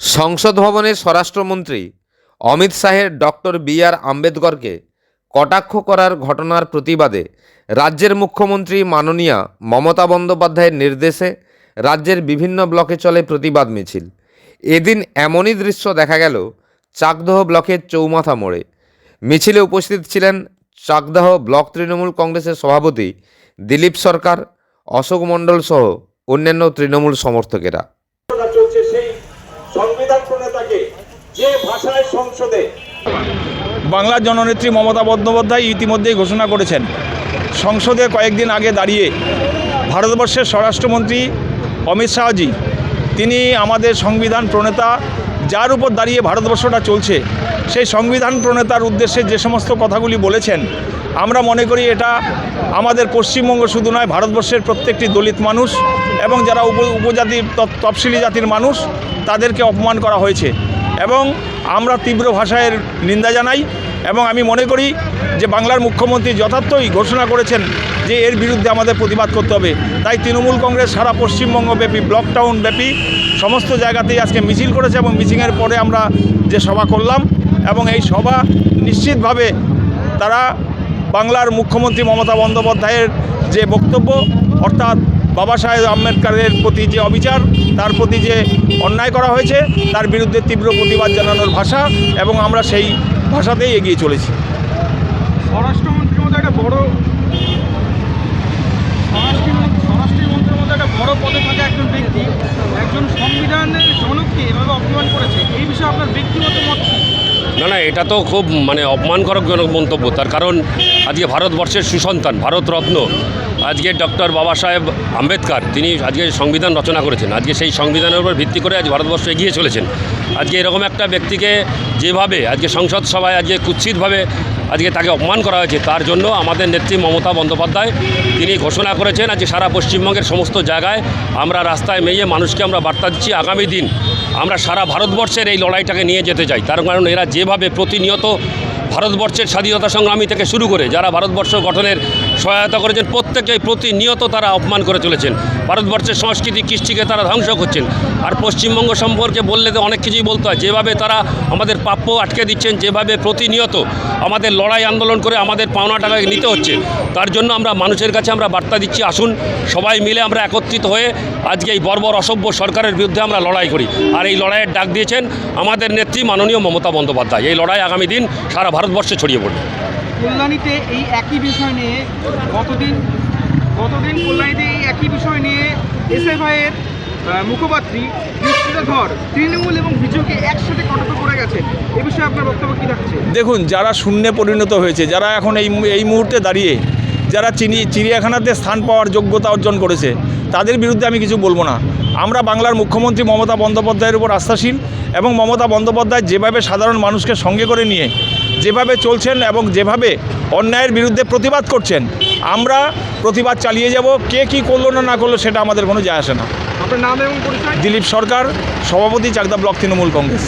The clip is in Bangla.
সংসদ ভবনে স্বরাষ্ট্রমন্ত্রী অমিত শাহের ডক্টর বি আর আম্বেদকরকে কটাক্ষ করার ঘটনার প্রতিবাদে রাজ্যের মুখ্যমন্ত্রী মাননীয়া মমতা বন্দ্যোপাধ্যায়ের নির্দেশে রাজ্যের বিভিন্ন ব্লকে চলে প্রতিবাদ মিছিল। এদিন এমনই দৃশ্য দেখা গেল চাকদহ ব্লকের চৌমাথা মোড়ে। মিছিলে উপস্থিত ছিলেন চাকদাহ ব্লক তৃণমূল কংগ্রেসের সভাপতি দিলীপ সরকার, অশোক মণ্ডল সহ অন্যান্য তৃণমূল সমর্থকেরা। বাংলার জননেত্রী মমতা বন্দ্যোপাধ্যায় ইতিমধ্যেই ঘোষণা করেছেন, সংসদে কয়েকদিন আগে দাঁড়িয়ে ভারতবর্ষের স্বরাষ্ট্রমন্ত্রী অমিত শাহজি, তিনি আমাদের সংবিধান প্রণেতা, যার উপর দাঁড়িয়ে ভারতবর্ষটা চলছে, সেই সংবিধান প্রণেতার উদ্দেশ্যে যে সমস্ত কথাগুলি বলেছেন, আমরা মনে করি এটা আমাদের পশ্চিমবঙ্গ শুধু নয়, ভারতবর্ষের প্রত্যেকটি দলিত মানুষ এবং যারা উপ, উপজাতি তফসিলি জাতির মানুষ, তাদেরকে অপমান করা হয়েছে। এবং আমরা তীব্র ভাষায় নিন্দা জানাই এবং আমি মনে করি যে বাংলার মুখ্যমন্ত্রী যথার্থই ঘোষণা করেছেন যে এর বিরুদ্ধে আমাদের প্রতিবাদ করতে হবে। তাই তৃণমূল কংগ্রেস সারা পশ্চিমবঙ্গব্যাপী ব্লক টাউন ব্যাপী সমস্ত জায়গাতেই আজকে মিছিল করেছে এবং মিছিংয়ের পরে আমরা যে সভা করলাম এবং এই সভা নিশ্চিতভাবে তারা বাংলার মুখ্যমন্ত্রী মমতা বন্দ্যোপাধ্যায়ের যে বক্তব্য, অর্থাৎ বাবা সাহেব আম্বেদকারের প্রতি যে অবিচার, তার প্রতি যে অন্যায় করা হয়েছে, তার বিরুদ্ধে তীব্র প্রতিবাদ জানানোর ভাষা এবং আমরা সেই ভাষাতেই এগিয়ে চলেছি স্বরাষ্ট্রমন্ত্রীর মধ্যে একটা বড় স্বরাষ্ট্রমন্ত্রী স্বরাষ্ট্রমন্ত্রীর মধ্যে একটা বড় পদে থাকা একজন ব্যক্তি, একজন সংবিধানের জনককে এভাবে অপমান করেছে, এই বিষয়ে আপনার? না না, এটা তো খুব মানে অপমানকরকজনক মন্তব্য। তার কারণ আজকে ভারতবর্ষের সুসন্তান, ভারতরত্ন, আজকে ডক্টর বাবা সাহেব আম্বেদকর, তিনি আজকে সংবিধান রচনা করেছেন। আজকে সেই সংবিধানের উপর ভিত্তি করে আজ ভারতবর্ষ এগিয়ে চলেছেন। আজকে এরকম একটা ব্যক্তিকে যেভাবে আজকে সংসদ সভায় আজকে কুৎসিতভাবে আজকে তাকে অপমান করা হয়েছে, তার জন্য আমাদের নেত্রী মমতা বন্দ্যোপাধ্যায় তিনি ঘোষণা করেছেন আজকে সারা পশ্চিমবঙ্গের সমস্ত জায়গায় আমরা রাস্তায় মেয়ে মানুষকে আমরা বার্তা দিচ্ছি, আগামী দিন আমরা সারা ভারতবর্ষের এই লড়াইটাকে নিয়ে যেতে চাই। তার কারণ এরা যেভাবে প্রতিনিয়ত ভারতবর্ষের স্বাধীনতা সংগ্রামী থেকে শুরু করে, যারা ভারতবর্ষ গঠনের সহায়তা করেছেন। প্রত্যেকেই প্রতিনিয়ত তারা অপমান করে চলেছেন। ভারতবর্ষের সংস্কৃতি, কৃষ্টিকে তারা ধ্বংস করছেন। আর পশ্চিমবঙ্গ সম্পর্কে বললে তো অনেক কিছুই বলতে হয়। যেভাবে তারা আমাদের প্রাপ্য আটকে দিচ্ছেন, যেভাবে প্রতিনিয়ত আমাদের লড়াই আন্দোলন করে আমাদের পাওনা টাকা নিতে হচ্ছে, তার জন্য আমরা মানুষের কাছে আমরা বার্তা দিচ্ছি, আসুন, সবাই মিলে আমরা একত্রিত হয়ে আজকে এই বর্বর অসভ্য সরকারের বিরুদ্ধে আমরা লড়াই করি। আর এই লড়াইয়ের ডাক দিয়েছেন আমাদের নেত্রী মাননীয় মমতা বন্দ্যোপাধ্যায়। এই লড়াই আগামী দিন সারা ভারতবর্ষে ছড়িয়ে পড়বে। কল্যাণীতে এই একই বিষয় নিয়ে গতদিন গতদিন কল্যাণীতে এই একই বিষয় নিয়ে এসএফআইয়ের মুখপাত্রী ধর তৃণমূল এবং বিজয়কে একসাথে কটাক্ষ করে গেছে। এ বিষয়ে আপনার বক্তব্য কী থাকছে? দেখুন, যারা শূন্যে পরিণত হয়েছে, যারা এখন এই এই মুহূর্তে দাঁড়িয়ে, যারা চিনি চিড়িয়াখানাতে স্থান পাওয়ার যোগ্যতা অর্জন করেছে, তাদের বিরুদ্ধে আমি কিছু বলব না। আমরা বাংলার মুখ্যমন্ত্রী মমতা বন্দ্যোপাধ্যায়ের উপর আস্থাশীল এবং মমতা বন্দ্যোপাধ্যায় যেভাবে সাধারণ মানুষকে সঙ্গে করে নিয়ে যেভাবে চলছেন এবং যেভাবে অন্যায়ের বিরুদ্ধে প্রতিবাদ করছেন আমরা প্রতিবাদ চালিয়ে যাব। কে কি করল না না করল সেটা আমাদের কোনো যায় আসে না। আপনার নাম এবং দিলীপ সরকার সভাপতি চাকদা ব্লক তৃণমূল কংগ্রেস।